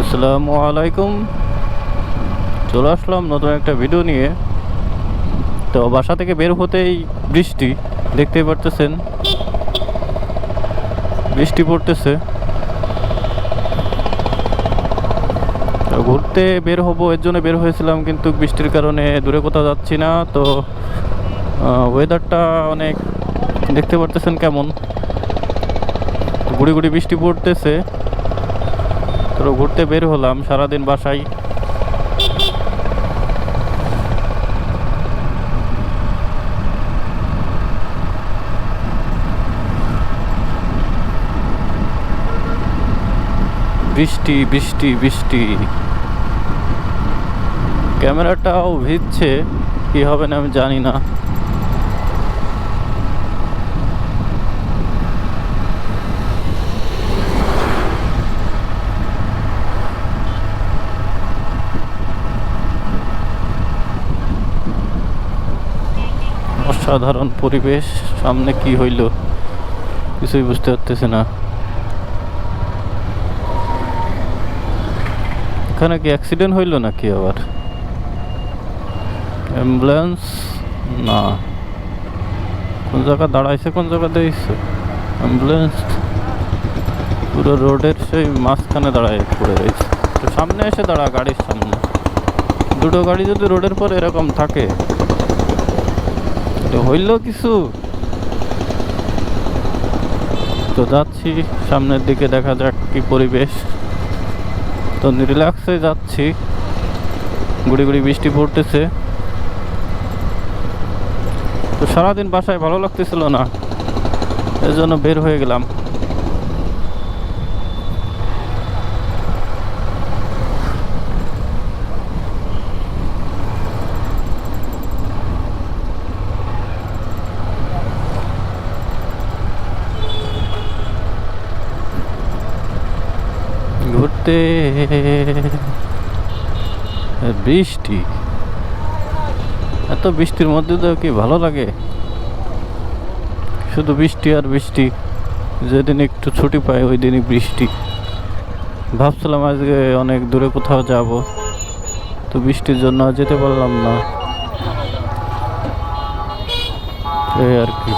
আসসালামু আলাইকুম। চলে আসলাম নতুন একটা ভিডিও নিয়ে। তো বাসা থেকে বের হতেই বৃষ্টি, দেখতেই পারতেছেন। বৃষ্টি পড়তেছে। ঘুরতে বের হব, এর জন্য বের হয়েছিলাম, কিন্তু বৃষ্টির কারণে দূরে কোথাও যাচ্ছি না। তো ওয়েদারটা অনেক, দেখতে পারতেছেন কেমন। গুড়ি গুড়ি বৃষ্টি পড়তেছে। তো ঘুরতে বের হলাম, সারাদিন বাসায়। বৃষ্টি বৃষ্টি বৃষ্টি। ক্যামেরাটাও ভিজছে, কি হবে না আমি জানি না। অসাধারণ পরিবেশ, সামনে কি হইল? কিছুই বুঝতে পারতেছে না। এখানে কি অ্যাক্সিডেন্ট হইল নাকি আবার? অ্যাম্বুলেন্স না। কোন জায়গা দাঁড়াইছে, কোন জায়গা দিয়েছে অ্যাম্বুলেন্স পুরো রোডের সেই মাঝখানে দাঁড়ায় পড়ে রয়েছে। তো সামনে এসে দাঁড়া গাড়ির সামনে। দুটো গাড়ি যদি রোডের পর এরকম থাকে তো হইল কিছু। তো যাচ্ছি, সামনের দিকে দেখা যাক কি পরিবেশ। তো রিল্যাক্সে যাচ্ছি। গুড়ি গুড়ি বৃষ্টি পড়তেছে। তো সারাদিন বাসায় ভালো লাগতেছিল না এর জন্য বের হয়ে গেলাম। ঘুরতে বৃষ্টি। এত বৃষ্টির মধ্যে তো কি ভালো লাগে? শুধু বৃষ্টি আর বৃষ্টি। যেদিন একটু ছুটি পাই ওই দিনই বৃষ্টি। ভাবছিলাম আজকে অনেক দূরে কোথাও যাব, তো বৃষ্টির জন্য যেতে পারলাম না। এই আর কি।